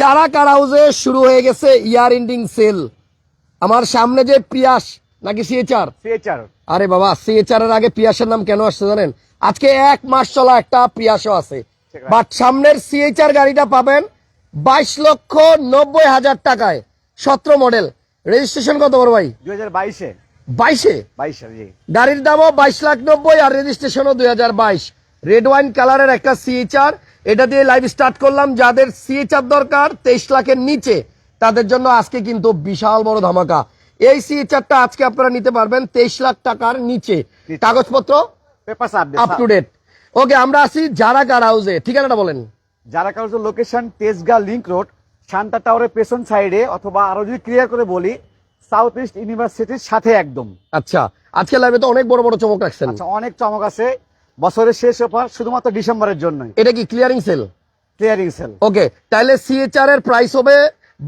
যারা কার হাউসে শুরু হয়ে গেছে ইয়ার এন্ডিং সেল আমার সামনে যে পিয়াস নাকি সিএচআর ফিচার আরে বাবা সিএচআর এর আগে পিয়াসের নাম কেন আসছে জানেন? আজকে এক মাস চলা একটা পিয়াসও আছে। বাট সামনের সিএচআর গাড়িটা পাবেন বাইশ লক্ষ নব্বই হাজার টাকায়। সতেরো মডেল রেজিস্ট্রেশন কত বড় ভাই? দুই হাজার বাইশে। বাইশে? বাইশে গাড়ির দামও বাইশ লাখ নব্বই আর রেজিস্ট্রেশনও দুই হাজার বাইশ। রেড ওয়াইন কালারের একটা সিএচআর এটা দিয়ে লাইভ স্টার্ট করলাম। যাদের সিএচআর দরকার তেইশ লাখের নিচে তাদের জন্য আজকে কিন্তু বিশাল বড় ধামাকা। এই সিএচআরটা আজকে আপনারা নিতে পারবেন তেইশ লাখ টাকার নিচে। কাগজপত্র? আপ টু ডেট ওকে আমরা আসি যারা কার হাউসে ঠিকানাটা বলেন। যারা কারোর location Tejgaon link road Shanta টাওয়ারের পেছন সাইডে অথবা আরও যদি ক্লিয়ার করে বলি সাউথ ইস্ট ইউনিভার্সিটির সাথে একদম। আচ্ছা আজকে লাইভে তো অনেক বড় বড় চমক রাখছেন। আচ্ছা অনেক চমক আছে। বছরের শেষ অফার শুধুমাত্র ডিসেম্বরের জন্য এটা কি clearing sale clearing sale okay তাহলে সিএচআর এর প্রাইস হবে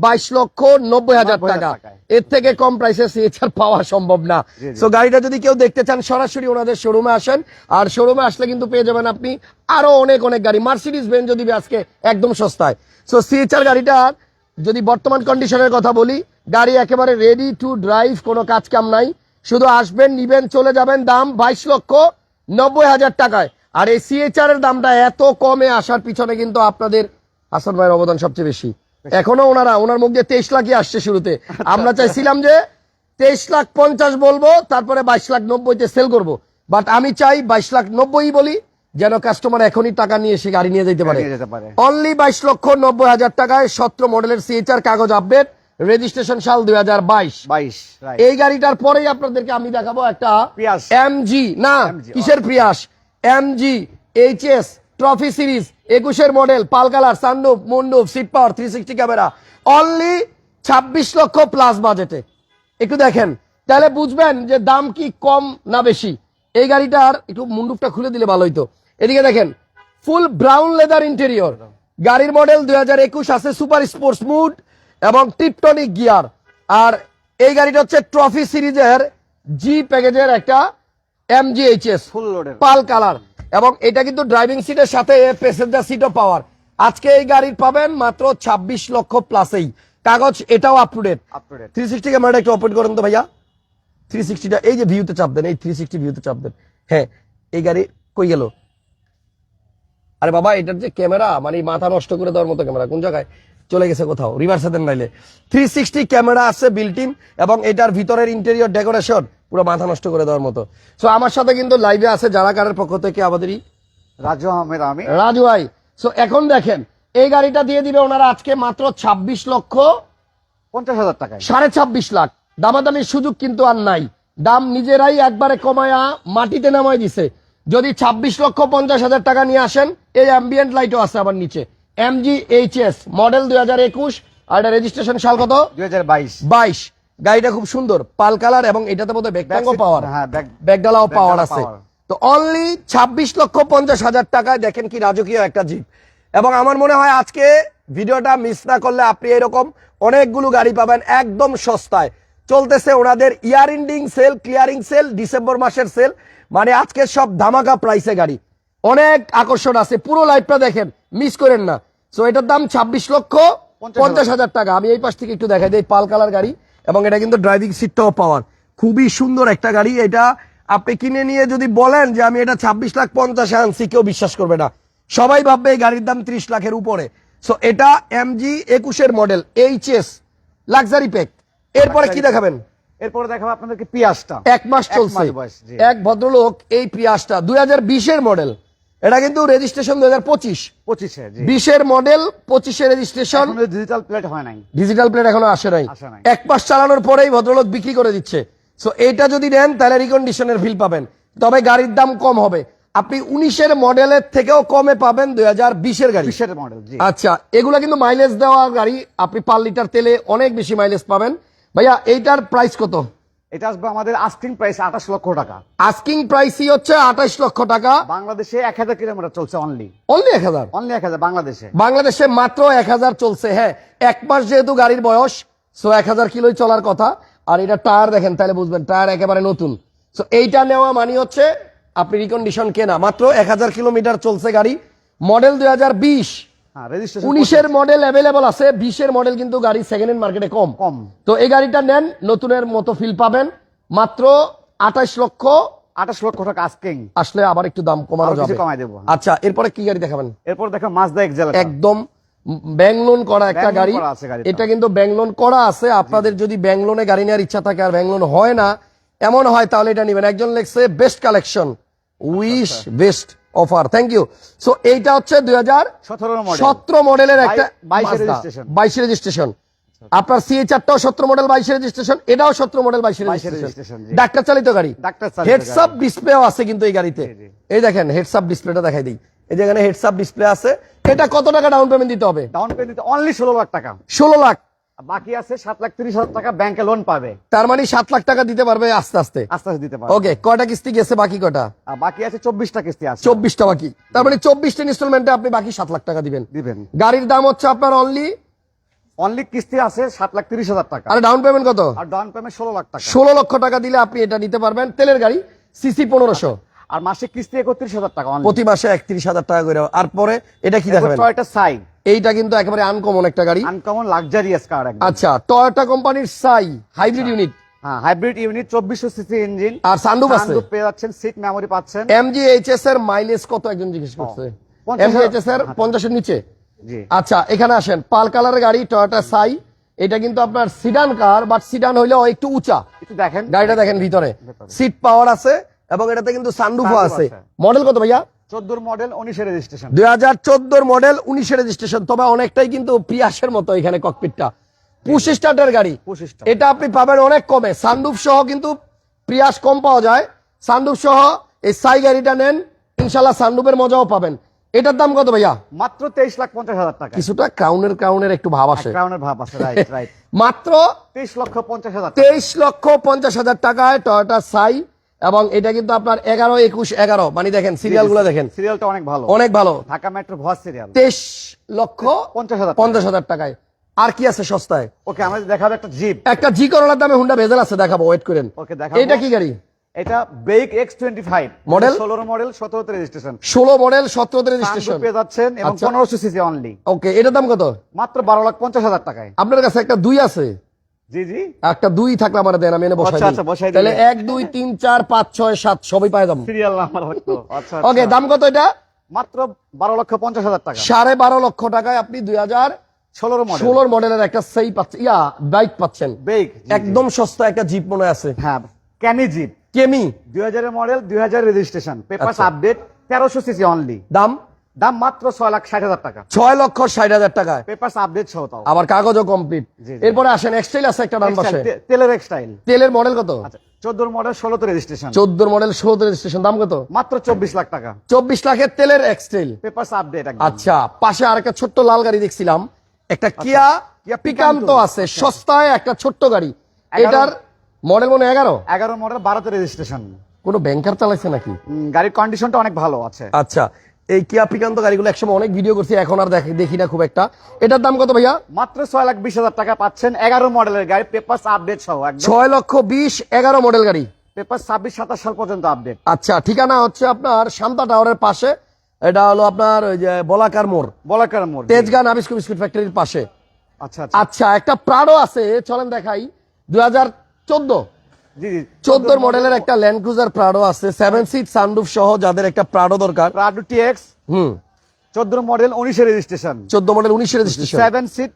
বাইশ লক্ষ নব্বই হাজার টাকা। এর থেকে কম প্রাইসে সিএচআর পাওয়া সম্ভব না। সো গাড়িটা যদি কেউ দেখতে চান সরাসরি ওনাদের শোরুমে আসেন। আর শোরুমে আসলে কিন্তু পেয়ে যাবেন আপনি আরও অনেক অনেক গাড়ি। মার্সিডিস বেন যদি আজকে একদম সস্তায়। সো সিএচআর গাড়িটা যদি বর্তমান কন্ডিশনের কথা বলি গাড়ি একেবারে রেডি টু ড্রাইভ কোনো কাজ কাম নাই। শুধু আসবেন নিবেন চলে যাবেন দাম বাইশ লক্ষ নব্বই হাজার টাকায়। আর এই সিএচআর এর দামটা এত কমে আসার পিছনে কিন্তু আপনাদের হাসান ভাইয়ের অবদান সবচেয়ে বেশি। এখনও ওনারা ওনার মুখ দিয়ে তেইশ লাখই আসছে শুরুতে। আমরা চাইছিলাম যে তেইশ লাখ পঞ্চাশ বলব তারপরে বাইশ লাখ নব্বইতে সেল করব। বাট আমি চাই বাইশ লাখ নব্বই বলি যেন কাস্টমার এখনই টাকা নিয়ে এসে গাড়ি নিয়ে যেতে পারে। নিয়ে যেতে পারে। অনলি বাইশ লক্ষ নব্বই হাজার টাকায় সতেরো মডেলের সিএচআর কাগজ আপডেট রেজিস্ট্রেশন সাল দুই হাজার বাইশ। বাইশ এই গাড়িটার পরেই আপনাদেরকে আমি দেখাবো একটা পিয়াস। এমজি না কিসের Prius MG HS trophy series একুশের model pearl colour sunroof moonroof seat power three sixty camera only ছাব্বিশ লক্ষ প্লাস বাজেটে একটু দেখেন তাহলে বুঝবেন যে দাম কি কম না বেশি। এই গাড়িটার একটু মুন্ডুপটা খুলে দিলে ভালো হইতো। এদিকে দেখেন ফুল ব্রাউন লেদার ইন্টেরিয়র গাড়ির মডেল দুই হাজার একুশ আছে সুপার স্পোর্টস মুড এবং টিপটনিক গিয়ার আর এই গাড়িটা হচ্ছে ট্রফি সিরিজের জি প্যাকেজের একটা M G H S pearl colour. এবং এটা কিন্তু ড্রাইভিং সিটের সাথে প্যাসেঞ্জার সিটও পাওয়ার। আজকে এই গাড়ির পাবেন মাত্র ছাব্বিশ লক্ষ প্লাসেই কাগজ এটাও up to date up to date three sixty ক্যামেরাটা একটু অপারেট করেন তো ভাইয়া। থ্রি সিক্সটিটা এই যে ভিউতে চাপ দেন এই থ্রি সিক্সটি ভিউতে চাপ দেন। হ্যাঁ এই গাড়ি কই গেল? আরে বাবা এটার যে ক্যামেরা মানে মাথা নষ্ট করে দেওয়ার মতো ক্যামেরা কোন জায়গায়? চলে গেছে কোথাও রিভার্সে দেন নাইলে। থ্রি সিক্সটি ক্যামেরা আছে বিল্টিন এবং এটার ভিতরের ইন্টেরিয়র ডেকোরেশন পুরো মাথা নষ্ট করে দেওয়ার মতো। সো আমার সাথে কিন্তু লাইভে আছে যারা কারের পক্ষ থেকে আমাদেরই রাজু আহমেদ আমি। রাজু ভাই। সো এখন দেখেন এই গাড়িটা দিয়ে দিবে ওনারা আজকে মাত্র ছাব্বিশ লক্ষ পঞ্চাশ হাজার টাকা সাড়ে ছাব্বিশ লাখ। দামাদামির সুযোগ কিন্তু আর নাই। দাম নিজেরাই একবারে কমায়া মাটিতে নামাই দিছে। যদি ছাব্বিশ লক্ষ পঞ্চাশ হাজার টাকা নিয়ে আসেন এই অ্যাম্বিয়েন্ট লাইটও আছে আবার নিচে। এমজি এইচএস মডেল দুই হাজার একুশ আর এটা রেজিস্ট্রেশন সাল কত? দুই হাজার বাইশ। বাইশ। গাড়িটা খুব সুন্দর পাল কালার এবং এটাতে বোধহয় ব্যাকটাঙ্গো পাওয়ার। হ্যাঁ, ব্যাকডালাও পাওয়ার আছে। তো অনলি ছাব্বিশ লক্ষ পঞ্চাশ হাজার টাকায় দেখেন কি রাজকীয় একটা জিপ এবং আমার মনে হয় আজকে ভিডিওটা মিস না করলে আপনি এরকম অনেকগুলো গাড়ি পাবেন একদম সস্তায়। চলতেছে ওনাদের year ending sale clearing sale December মাসের সেল। মানে আজকে সব ধামাকা প্রাইসে গাড়ি। অনেক আকর্ষণ আছে। পুরো লাইফটা দেখেন মিস করেন না। সো এটার দাম ছাব্বিশ লক্ষ পঞ্চাশ হাজার। টাকা। আমি এই পাশ থেকে একটু দেখাই দিই পাল কালার গাড়ি এবং এটা কিন্তু ড্রাইভিং সিটটাও পাওয়ার। খুবই সুন্দর একটা গাড়ি। এটা আপনি কিনে নিয়ে যদি বলেন যে আমি এটা ছাব্বিশ লাখ পঞ্চাশে আনছি কেউ বিশ্বাস করবে না। সবাই ভাববে এই গাড়ির দাম ত্রিশ লাখের উপরে। সো এটা এমজি একুশের model H S luxury pack এরপরে কি দেখাবেন? এরপরে দেখাবো আপনাদেরকে পিয়াসটা এক মাস চলছে। এক ভদ্রলোক এই প্রিয়াসটা দুই হাজার বিশের মডেল এটা কিন্তু রেজিস্ট্রেশন দুই হাজার পঁচিশ পঁচিশে বিশের মডেল পঁচিশে রেজিস্ট্রেশন ডিজিটাল প্লেট হয় নাই। ডিজিটাল প্লেট এখনও আসে নাই। এক মাস চালানোর পরেই ভদ্রলোক বিক্রি করে দিচ্ছে। সো এইটা যদি নেন তাহলে রিকন্ডিশনের ফিল পাবেন। তবে গাড়ির দাম কম হবে। আপনি উনিশের মডেলের থেকেও কমে পাবেন দুই হাজার বিশের গাড়ি মডেল আচ্ছা এগুলা কিন্তু মাইলেজ দেওয়া গাড়ি। আপনি পার লিটার তেলে অনেক বেশি মাইলেজ পাবেন। ভাইয়া এইটার প্রাইস কত? এটা আসবে আমাদের আস্কিং প্রাইস আঠাশ লক্ষ টাকা। আস্কিং প্রাইসই হচ্ছে আঠাশ লক্ষ টাকা। বাংলাদেশে এক হাজার কিলোমিটার চলছে অনলি অনলি এক হাজার? অনলি এক হাজার বাংলাদেশে। বাংলাদেশে মাত্র এক হাজার চলছে হ্যাঁ। এক মাস যেহেতু গাড়ির বয়স সো এক হাজার কিলোই চলার কথা। আর এটা টায়ার দেখেন তাহলে বুঝবেন টায়ার একেবারে নতুন। সো এইটা নেওয়া মানে হচ্ছে আপনি রিকন্ডিশন কেনা। মাত্র এক হাজার কিলোমিটার চলছে গাড়ি। মডেল দুই হাজার বিশ হ্যাঁ উনিশের মডেল অ্যাভেলেবল আছে বিশের মডেল কিন্তু গাড়ি সেকেন্ড হ্যান্ড মার্কেটে কম। কম। তো এই গাড়িটা নেন নতুনের মতো ফিল পাবেন। মাত্র আঠাশ লক্ষ আঠাশ লক্ষ টাকা আস্কিং আসলে আবার একটু দাম কমানো যাবে। কমাই দেবো। আচ্ছা এরপরে কি গাড়ি দেখাবেন? এরপর দেখো মাজদা এক্সেল একদম ব্যাংক লোন করা একটা গাড়ি। এটা কিন্তু ব্যাংক লোন করা আছে। আপনাদের যদি ব্যাংক লোনে গাড়ি নেওয়ার ইচ্ছা থাকে আর ব্যাংক লোন হয় না এমন হয় তাহলে এটা নেবেন। একজন লেখছে best collection wish best offer. Thank you so এইটা হচ্ছে দুই হাজার সতেরো মডেল সতেরো মডেলের একটা বাইশে রেজিস্ট্রেশন আপনার সিএ চারটাও সতেরো মডেল বাইশ রেজিস্ট্রেশন এটাও সতেরো মডেল বাইশ রেজিস্ট্রেশন ডাক্তার চালিত গাড়ি। হেডসআপ ডিসপ্লেও আছে কিন্তু এই গাড়িতে। এই দেখেন হেডসআপ ডিসপ্লেটা দেখাই দিই। এই যেখানে হেডসআপ ডিসপ্লে আছে। এটা কত টাকা ডাউন পেমেন্ট দিতে হবে? ডাউন পেমেন্ট অনলি ষোলো লাখ টাকা। ষোলো লাখ। বাকি আছে সাত লাখ তিরিশ হাজার টাকা ব্যাংকে লোন পাবে। তার মানে সাত লাখ টাকা দিতে পারবে আস্তে আস্তে? আস্তে আস্তে দিতে পারবে। ওকে কয়টা কিস্তি গেছে বাকি কটা বাকি আছে চব্বিশটা কিস্তি আছে। চব্বিশটা বাকি। তার মানে চব্বিশটা ইনস্টলমেন্টে আপনি বাকি সাত লাখ টাকা দিবেন। দিবেন। গাড়ির দাম হচ্ছে আপনার অনলি অনলি কিস্তি আছে সাত লাখ তিরিশ হাজার টাকা। আর ডাউন পেমেন্ট কত? আর ডাউন পেমেন্ট ষোলো লাখ টাকা। ষোলো লক্ষ টাকা দিলে আপনি এটা নিতে পারবেন। তেলের গাড়ি সিসি পনেরোশো। আর মাসে কিস্তি একত্রিশ হাজার টাকা প্রতি মাসে একত্রিশ হাজার টাকা করে। আর পরে এটা কি দেখাবেন? টয়োটা সাই এইটা কিন্তু একেবারে আনকমন একটা গাড়ি। আনকমন লাক্সারিয়াস কার একদম। আচ্ছা টয়োটা কোম্পানির সাই হাইব্রিড ইউনিট হ্যাঁ হাইব্রিড ইউনিট চব্বিশশো সিসি ইঞ্জিন আর সানরুফ আছে? পেয়ে যাচ্ছেন সিট মেমোরি পাচ্ছেন। এমজিএইচএস এর মাইলেজ কত একজন জিজ্ঞেস করছে? পঞ্চাশ- এমজিএইচএস এর নিচে? জি। আচ্ছা এখানে আসেন পাল কালারের গাড়ি টয়োটা সাই এটা কিন্তু আপনার সিডান কার বাট সিডান হইলেও একটু উঁচা। একটু দেখেন। গাড়িটা দেখেন ভিতরে। সিট পাওয়ার আছে এবং এটাতে কিন্তু সানরুফও আছে। মডেল কত ভাইয়া? চোদ্দোর মডেল উনিশের রেজিস্ট্রেশন দুই হাজার চোদ্দোর মডেল উনিশের রেজিস্ট্রেশন তবে অনেকটাই কিন্তু প্রিয়াসের মতো এখানে ককপিটটা পুশ স্টার্টার গাড়ি। এটা আপনি পাবেন অনেক কমে। সানরুফ সহ কিন্তু প্রিয়াস কম পাওয়া যায়। সানরুফ সহ এই সাই গাড়িটা নেন ইনশাল্লাহ সানরুফের মজাও পাবেন। এটার দাম কত ভাইয়া? মাত্র তেইশ লাখ পঞ্চাশ হাজার টাকা। কিছুটা ক্রাউনের ক্রাউনের একটু ভাব আসে। ক্রাউনের ভাব আছে রাইট রাইট মাত্র তেইশ লক্ষ পঞ্চাশ হাজার। তেইশ লক্ষ পঞ্চাশ হাজার টাকায় টয়োটা সাই এবং এটা কিন্তু আপনার এগারো একুশ এগারো। মানে দেখেন সিরিয়ালগুলো দেখেন। সিরিয়ালটা অনেক ভালো। অনেক ভালো। ঢাকা মেট্রো ভস সিরিয়াল তেইশ লক্ষ পঞ্চাশ হাজার পঞ্চাশ হাজার টাকায়। আর কি আছে সস্তায়? ওকে আমাদের দেখাবো একটা জিপ একটা জি করোনার দামে হুন্ডা ভেজাল আছে দেখাবো ওয়েট করেন। ওকে দেখাবো। এটা কি গাড়ি? এটা বেক এক্স টোয়েন্টি ফাইভ Model? ষোলোর মডেল সতেরোতে রেজিস্ট্রেশন ষোলো মডেল সতেরোতে রেজিস্ট্রেশন পেয়ে যাচ্ছেন এবং। পনেরোশো সিসি অনলি ওকে এটার দাম কত? মাত্র বারো লাখ পঞ্চাশ হাজার টাকায়। আপনার কাছে একটা দুই আছে। জি জি। একটা দুই থাকলে আমার দেন আমি এনে বসাই আচ্ছা, আচ্ছা, বসাই তাহলে এক দুই তিন চার পাঁচ ছয় সাত সবই পাই দাম সিরিয়াল নাম্বার হয়তো। আচ্ছা ওকে। দাম কত এটা? মাত্র বারো লক্ষ পঞ্চাশ হাজার টাকা। সাড়ে বারো লক্ষ টাকায় আপনি দুই হাজার ষোলোর মডেল মডেলের একটা সেই পাচ্ছেন ইয়া বাইক পাচ্ছেন। বেক একদম সস্তা একটা জিপ মনে আছে। হ্যাঁ ক্যানি জিপ। কেমি। দুই হাজারের মডেল দুই হাজার রেজিস্ট্রেশন পেপার। আপডেট তেরোশো সিসি অনলি দাম? দাম মাত্র ছয় লাখ ষাট হাজার টাকা। ছয় লক্ষ ষাট হাজার পেপার আপডেট সহ তাও। আবার কাগজও কমপ্লিট। এরপরে আসেন এক্সটাইল আছে একটা ডান পাশে তেলের এক্সটাইল তেলের মডেল কত? আচ্ছা চোদ্দোর মডেল ষোলোতে রেজিস্ট্রেশন চোদ্দোর মডেল ষোলোতে রেজিস্ট্রেশন দাম কত? মাত্র চব্বিশ লাখ টাকা। চব্বিশ লাখের তেলের এক্সটাইল আপডেট আচ্ছা পাশে আরেকটা ছোট্ট লাল গাড়ি দেখছিলাম। একটা কিয়া কিয়া পিকান্ত আছে সস্তায় একটা ছোট্ট গাড়ি। এটার মডেল মনে এগারো? এগারো মডেল বারোতে রেজিস্ট্রেশন কোনো ব্যাংকার চালাইছে নাকি? গাড়ির কন্ডিশনটা অনেক ভালো আছে। আচ্ছা এই কিয়া পিকান্ত গাড়িগুলো একসময় অনেক ভিডিও করছি এখন আর দেখি না খুব একটা। এটার দাম কত ভাইয়া? মাত্র ছয় লাখ বিশ হাজার টাকা পাচ্ছেন এগারো মডেলের গাড়ি পেপার আপডেট সহ ছয় লক্ষ বিশ এগারো মডেল গাড়ি। পেপার ছাব্বিশ সাতাশ সাল পর্যন্ত আপডেট আচ্ছা ঠিকানা হচ্ছে আপনার শান্তা টাওয়ারের পাশে। এটা হলো আপনার ওই যে বলাকার মোড়। বলাকার মোড় তেজগাঁ নাবিস্কো বিস্কুট ফ্যাক্টরির পাশে। আচ্ছা আচ্ছা। আচ্ছা একটা প্রাডো আছে চলেন দেখাই। দুই হাজার চোদ্দ। চোদ্দোর মডেলের একটা ল্যান্ড ক্রুজার প্রাডো আছে সেভেন সিট সানরুফ সহ যাদের একটা প্রাডো দরকার। Prado TX hmm. চোদ্দোর মডেল উনিশের রেজিস্ট্রেশন চোদ্দ মডেল উনিশের রেজিস্ট্রেশন সেভেন সিট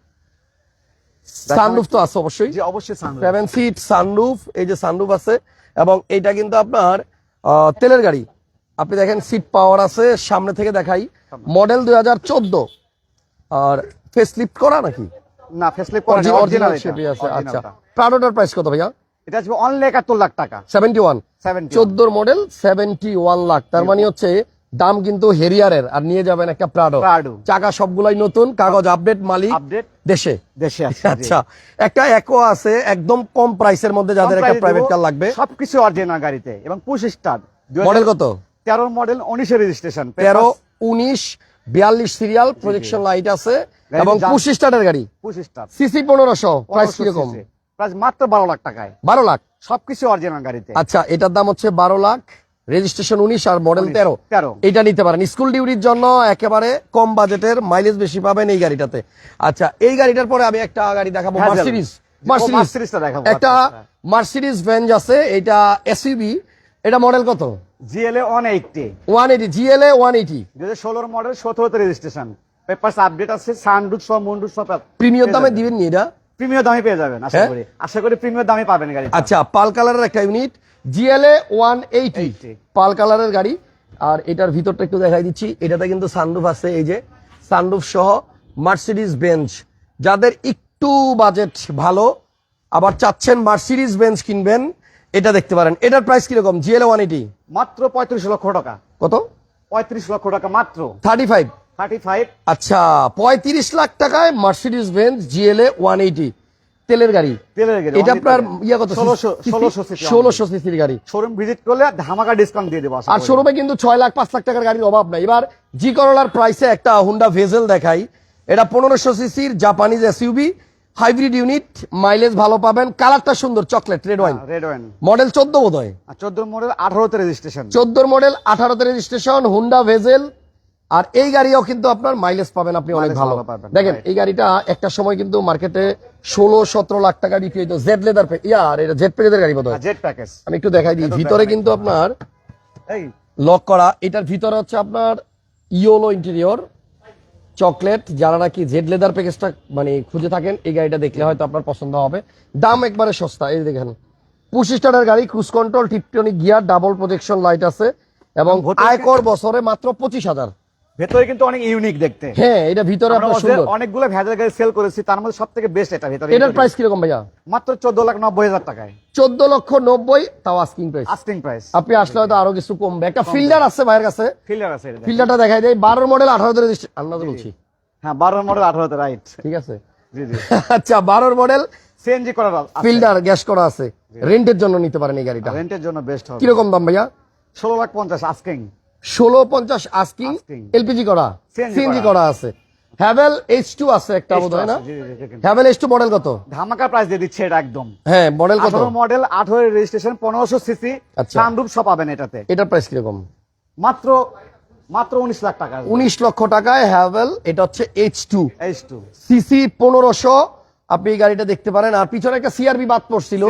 সানরুফ তো আছে অবশ্যই। জি অবশ্যই সানরুফ। সেভেন সিট সানরুফ এই যে সানরুফ আছে এবং এটা কিন্তু আপনার তেলের গাড়ি। আপনি দেখেন সিট পাওয়ার আছে সামনে থেকে দেখাই। মডেল দুই হাজার চোদ্দ। আর ফেস লিফট করা নাকি? না ফেসলিপ করা অরিজিনাল আছে আচ্ছা। প্রাডোটার প্রাইস কত ভাইয়া? এটা হচ্ছে অনলি একাত্তর লাখ টাকা। সেভেন্টি ওয়ান চোদ্দোর মডেল সেভেন্টি ওয়ান লাখ। তার মানে হচ্ছে দাম কিন্তু হেরিয়ারের আর নিয়ে যাবেন একটা প্রাডো চাকা সবগুলাই নতুন কাগজ আপডেট মালিক দেশে। দেশে আচ্ছা একটা একো আছে একদম কম প্রাইসের মধ্যে যাদের একটা প্রাইভেট কার লাগবে। সবকিছু অরিজিনাল গাড়িতে এবং পুশ স্টার মডেল কত? তেরো মডেল উনিশের রেজিস্ট্রেশন তেরো উনিশ বিয়াল্লিশ সিরিয়াল প্রজেকশন লাইট আছে এবং পঁচিশ স্টারের গাড়ি। পুশ স্টার সিসি পনেরোশো প্রাইস কীরকম? মাত্র বারো লাখ টাকায়। বারো লাখ? সবকিছু অরিজিনাল গাড়িতে। আচ্ছা এটার দাম হচ্ছে বারো লাখ রেজিস্ট্রেশন উনিশ আর মডেল তেরো। তেরো। এটা নিতে পারেন। স্কুল ডিউটির জন্য একেবারে কম বাজেটের মাইলেজ বেশি পাবেন এই গাড়িটাতে। আচ্ছা এই গাড়িটার পরে আমি একটা গাড়ি দেখাবো মার্সিডিজ Mercedes-টা দেখাবো, একটা আচ্ছা, আচ্ছা। আছে এটা এসইবি এটা মডেল কত? GLA one eighty GLA one eighty হাজার ষোলোর মডেল সতেরোতে রেজিস্ট্রেশন পেপার আপডেট আছে সানরুট সব মুন্ডুট সব প্রিমিয়াম দামে দিবেন নি এটা? প্রিমিয়াম দামে পেয়ে যাবেন আশা হ্যাঁ? করি। আশা করি প্রিমিয়াম দামে পাবেন গাড়ি আচ্ছা পাল কালারের একটা unit GLA one eighty 80 pearl কালারের গাড়ি। আর এটার ভিতরটা একটু দেখাই দিচ্ছি। এটাতে কিন্তু সানরুফ আছে এই যে সানরুফ সহ মার্সিডিজ বেঞ্চ যাদের একটু বাজেট ভালো আবার চাচ্ছেন মার্সিডিজ বেঞ্চ কিনবেন এটা দেখতে পারেন। এটার প্রাইস কীরকম? জিএলএ ওয়ান এইটি মাত্র পঁয়ত্রিশ লক্ষ টাকা। কত? পঁয়ত্রিশ লক্ষ টাকা মাত্র। থার্টি ফাইভ আচ্ছা পঁয়ত্রিশ লাখ টাকায় Mercedes Benz GLA one eighty তেলের গাড়ি। তেলের গাড়ি এটা আপনার ইয়া কত? ষোলোশো সিসির গাড়ি। শোরুম ভিজিট করলে ধামাকা ডিসকাউন্ট দিয়ে দেবো আর। শোরুমে কিন্তু ছয় লাখ পাঁচ লাখ টাকার গাড়ির অভাব নাই। এবার জি করোলার প্রাইসে একটা হুন্ডা ভেজেল দেখাই। এটা পনেরোশো সিসির Japanese SUV hybrid unit mileage ভালো পাবেন। কালারটা সুন্দর chocolate red wine red wine model চোদ্দ বোধ হয় চোদ্দ মডেল আঠারোতে রেজিস্ট্রেশন চোদ্দোর মডেল আঠারোতে রেজিস্ট্রেশন হুন্ডা ভেজেল আর এই গাড়িও কিন্তু আপনার মাইলেজ পাবেন আপনি অনেক ভালো। দেখেন এই গাড়িটা একটা সময় কিন্তু মার্কেটে ষোলো সতেরো লাখ টাকা বিক্রি হইতো। জেড লেদার ইয়ার এটা জেড পেজের গাড়ি বোধ হয় প্যাকেজ আমি একটু দেখাই দিই। ভিতরে কিন্তু আপনার লক করা। এটার ভিতরে হচ্ছে আপনার ইয়োলো ইন্টেরিয়র চকলেট যারা নাকি জেড লেদার প্যাকেজটা মানে খুঁজে থাকেন এই গাড়িটা দেখলে হয়তো আপনার পছন্দ হবে। দাম একবারে সস্তা। এই দেখেন পুশ স্টারের গাড়ি cruise control tiptronic gear double projection light আছে। এবং আয়কর বছরে মাত্র পঁচিশ হাজার। ভেতরে কিন্তু অনেক ইউনিক দেখতে। হ্যাঁ এটা ভিতরে আপনার সুন্দর। অনেকগুলো ভেজাল গাড়ি সেল করেছি তার মধ্যে সব থেকে বেস্ট এটা ভেতরে। এটার প্রাইস কীরকম ভাইয়া? মাত্র চোদ্দ লাখ নব্বই হাজার টাকায়। চোদ্দ লক্ষ নব্বই তাও আস্কিং প্রাইস আস্টিং প্রাইস আপনি আসলে হয়তো আরও কিছু কমবে। একটা ফিল্ডার আছে ভাইয়ের কাছে। ফিল্ডার আছে ফিল্ডারটা দেখাই দেয় বারোর মডেল আঠারোতে রেজিস্ট্রেশন আন্দাজ বলছি। হ্যাঁ বারো মডেল আঠারোতে রাইট ঠিক আছে? জি জি। আচ্ছা বারোর মডেল সিএনজি করার ফিল্ডার গ্যাস করা আছে। রেন্টের জন্য নিতে পারেন এই গাড়িটা। রেন্টের জন্য বেস্ট হবে। কীরকম দাম ভাইয়া? ষোলো লাখ পঞ্চাশ আস্কিং ষোলো পঞ্চাশ আস্কিং এলপিজি করা সিএনজি করা। আছে। হ্যাভেল এইচ টু আছে একটা বোধ হয় না। হ্যাভেল এইচ টু মডেল কত? ধামাকা প্রাইস দিয়ে দিচ্ছে এটা একদম। হ্যাঁ মডেল কত? মডেল আঠারো রেজিস্ট্রেশন পনেরোশো সিসি আচ্ছা। সানরুফ সব পাবেন এটাতে। এটার প্রাইস কীরকম? মাত্র মাত্র উনিশ লাখ টাকা। উনিশ লক্ষ টাকায় হ্যাভেল এটা হচ্ছে H two H two CC পনেরোশো আপনি এই গাড়িটা দেখতে পারেন। আর পিছনে একটা সিআরবি বাদ পড়ছিল।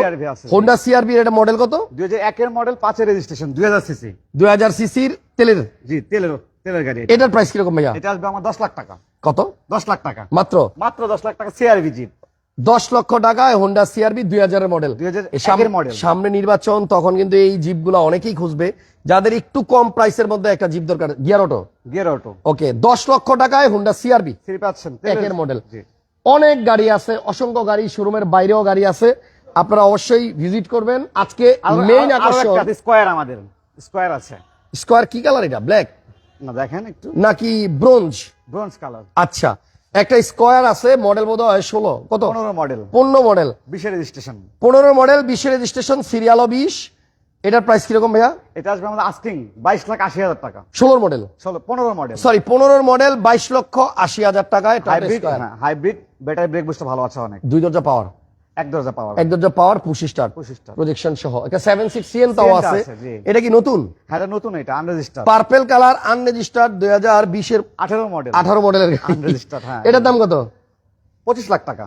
হোন্ডা সিআরবি এটা মডেল কত? দুই একের মডেল পাঁচের রেজিস্ট্রেশন দুই হাজার সিসি দুই হাজার সিসির তেলের। জি তেলের তেলের গাড়ি এটা। এটার প্রাইস কীরকম ভাইয়া? এটা আসবে আমার দশ লাখ টাকা। কত? দশ লাখ টাকা। মাত্র? মাত্র দশ লাখ টাকা সিআরবি জিপ দশ লক্ষ টাকায় হোন্ডা সিআরবি দুই হাজারের মডেল 2001 এই সামনে- এর নির্বাচন তখন কিন্তু এই জিপগুলো অনেকেই খুঁজবে। যাদের একটু কম প্রাইসের মধ্যে একটা জিপ দরকার gear auto gear auto okay দশ লক্ষ টাকায় হোন্ডা সিআরবি একের মডেল জি। অনেক গাড়ি আছে অসংখ্য গাড়ি শোরুমের বাইরেও গাড়ি আছে। আপনারা অবশ্যই ভিজিট করবেন। আজকে মেইন আকর্ষণ স্কোয়ার আমাদের। স্কোয়ার আছে। স্কোয়ার কি কালার এটা? ব্ল্যাক না দেখেন একটু। নাকি ব্রোঞ্জ ব্রোঞ্জ কালার আচ্ছা একটা স্কোয়ার আছে মডেল বোধ হয় ষোলো। কত? পনেরো মডেল পনেরো মডেল বিশের রেজিস্ট্রেশন পনেরো মডেল বিশের রেজিস্ট্রেশন সিরিয়ালও বিশ। এটার প্রাইস কীরকম ভাইয়া? এটা আসবে আমাদের আস্কিং বাইশ লাখ আশি হাজার টাকা। ষোলোর মডেল ষোলো পনেরো মডেল সরি পনেরোর মডেল বাইশ লক্ষ আশি হাজার Toyota hybrid hybrid battery brake booster ভালো আছে অনেক। দুই দরজা পাওয়ার এক দরজা পাওয়ার এক দরজা পাওয়ার পুশি স্টার। প্রজেকশন সহ। একটা সেভেন সিক্স সিএন তাও আছে। এটা কি নতুন? হ্যাঁ এটা নতুন এটা আনরেজিস্টার পার্পেল কালার আনরেজিস্টার্ড দুই হাজার বিশের আঠেরো মডেল আঠারো মডেলের Unregistered, হ্যাঁ। এটার দাম কত? পঁচিশ লাখ টাকা।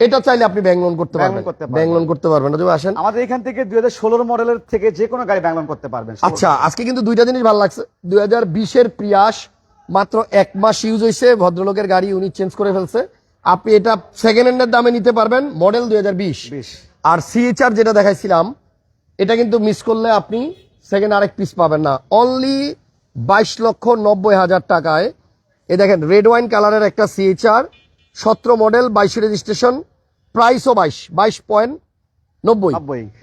এটা চাইলে আপনি ব্যাংক লোন করতে পারবেন loan করতে পারবেন। ব্যাংক লোন করতে পারবেন। যদি আসেন। আমাদের এখান থেকে দুই হাজার মডেলের থেকে যে কোনো গাড়ি ব্যাংক লোন করতে পারবেন। আচ্ছা আজকে কিন্তু দুইটা জিনিস ভালো লাগছে। দুই হাজার বিশের প্রিয়াস মাত্র এক মাস ইউজ হয়েছে ভদ্রলোকের গাড়ি উনি চেঞ্জ করে ফেলছে। আপনি এটা সেকেন্ড হ্যান্ডের দামে নিতে পারবেন মডেল দুই বিশ। বিশ। আর সিএচআর যেটা দেখাইছিলাম এটা কিন্তু মিস করলে আপনি সেকেন্ড আরেক পিস পাবেন না। অনলি বাইশ লক্ষ নব্বই হাজার টাকায়। এ দেখেন রেড ওয়াইন কালারের একটা সিএচআর সতেরো মডেল বাইশ রেজিস্ট্রেশন প্রাইসও বাইশ বাইশ পয়েন্ট নব্বই।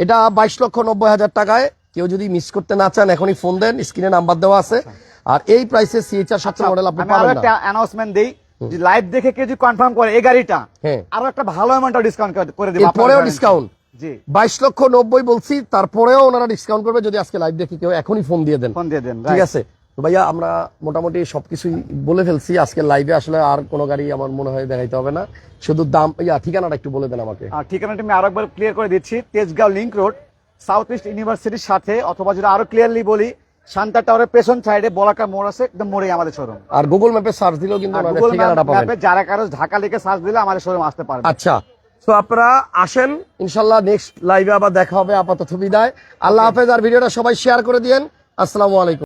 এটা বাইশ লক্ষ নব্বই হাজার টাকায়। কেউ যদি মিস করতে না চান এখনই ফোন দেন স্ক্রিনে নাম্বার দেওয়া আছে। আর এই প্রাইসে সিএচআর সতেরো মডেল আপনি পাবেন একটা অ্যানাউন্সমেন্ট দেই যে লাইভ দেখে কেউ যদি কনফার্ম করে এই গাড়িটা হ্যাঁ। আরও একটা ভালো অ্যামাউন্ট ডিসকাউন্ট করে দিব এরপরেও ডিসকাউন্ট জি। বাইশ লক্ষ নব্বই বলছি তারপরেও ওনারা ডিসকাউন্ট করবে। যদি আজকে লাইভ দেখি কেউ এখনই ফোন দিয়ে দেন। ফোন দিয়ে দেন ঠিক আছে? তো ভাইয়া আমরা মোটামুটি সবকিছুই বলে ফেলছি। আজকে লাইভে আসলে আর কোনো গাড়ি আমার মনে হয় দেখাইতে হবে না। শুধু দাম ইয়া ঠিকানাটা একটু বলে দেন আমাকে। আর ঠিকানাটি আমি আরেকবার ক্লিয়ার করে দিচ্ছি। Tejgaon link road South East ইউনিভার্সিটির সাথে অথবা যদি আরও ক্লিয়ারলি বলি শান্তা টাওয়ারের পেছন সাইডে বলাকা মোড় আছে একদম মোড়ে আমাদের শোরুম আর গুগল ম্যাপে সার্চ দিলেও কিন্তু গুগল ঠিকানাটা পাবেন। ম্যাপে যারা কারও ঢাকা লিখে সার্চ দিলে আমাদের শোরুম আসতে পারবে। আচ্ছা তো আপনারা আসেন ইনশাল্লাহ নেক্সট লাইভে আবার দেখা হবে আপাতত বিদায়। আল্লাহ হাফেজ আর ভিডিওটা সবাই শেয়ার করে দিয়েন। আসসালামু আলাইকুম।